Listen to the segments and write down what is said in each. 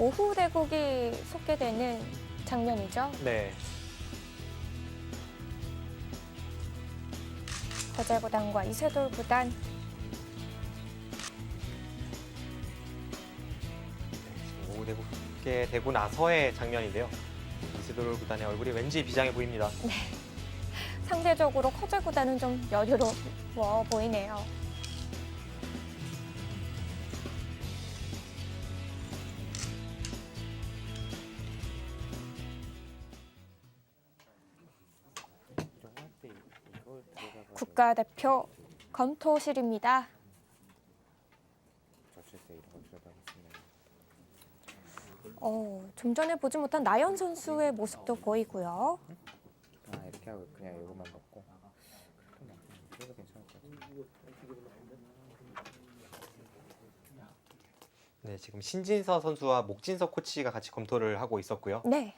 오후 대국이 속게 되는 장면이죠. 네. 거제구단과 이세돌 구단 오후 대국게 되고 나서의 장면인데요. 이세돌 구단의 얼굴이 왠지 비장해 보입니다. 상대적으로 커제 구단은 좀 여유로워 보이네요. 국가대표 검토실입니다. 어, 좀 전에 보지 못한 나연 선수의 모습도 보이고요. 아 이렇게 하고 그냥 이거만 넣고 그래도 괜찮을 것 같아요. 네, 지금 신진서 선수와 목진석 코치가 같이 검토를 하고 있었고요. 네.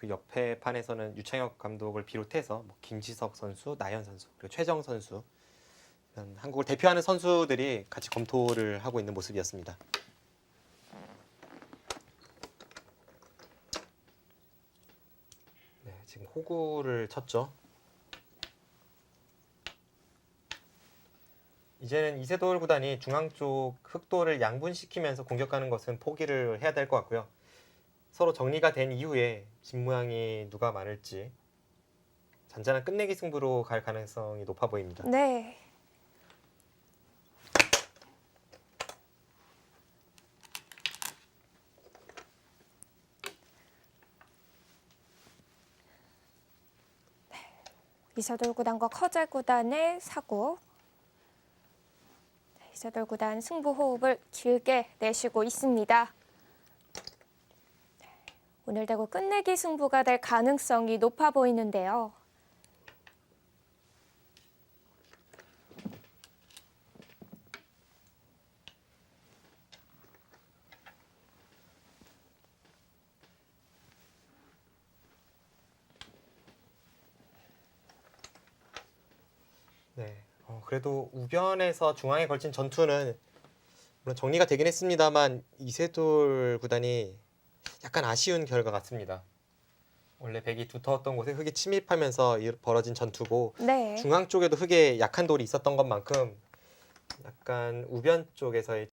음, 그 옆에 판에서는 유창혁 감독을 비롯해서 뭐 김지석 선수, 나연 선수, 그리고 최정 선수 이런 한국을 대표하는 선수들이 같이 검토를 하고 있는 모습이었습니다. 네, 지금 호구를 쳤죠. 이제는 이세돌 구단이 중앙 쪽 흑도를 양분시키면서 공격하는 것은 포기를 해야 될 것 같고요. 서로 정리가 된 이후에 진 모양이 누가 많을지 잔잔한 끝내기 승부로 갈 가능성이 높아 보입니다. 네. 네. 이서돌 구단과 커제 구단의 사고. 네, 이서돌 구단 승부 호흡을 길게 내쉬고 있습니다. 네, 오늘 대구 끝내기 승부가 될 가능성이 높아 보이는데요. 네. 어, 그래도 우변에서 중앙에 걸친 전투는 물론 정리가 되긴 했습니다만 이세돌 구단이 약간 아쉬운 결과 같습니다. 원래 백이 두터웠던 곳에 흙이 침입하면서 이- 벌어진 전투고 네. 중앙 쪽에도 흙에 약한 돌이 있었던 것만큼 약간 우변 쪽에서의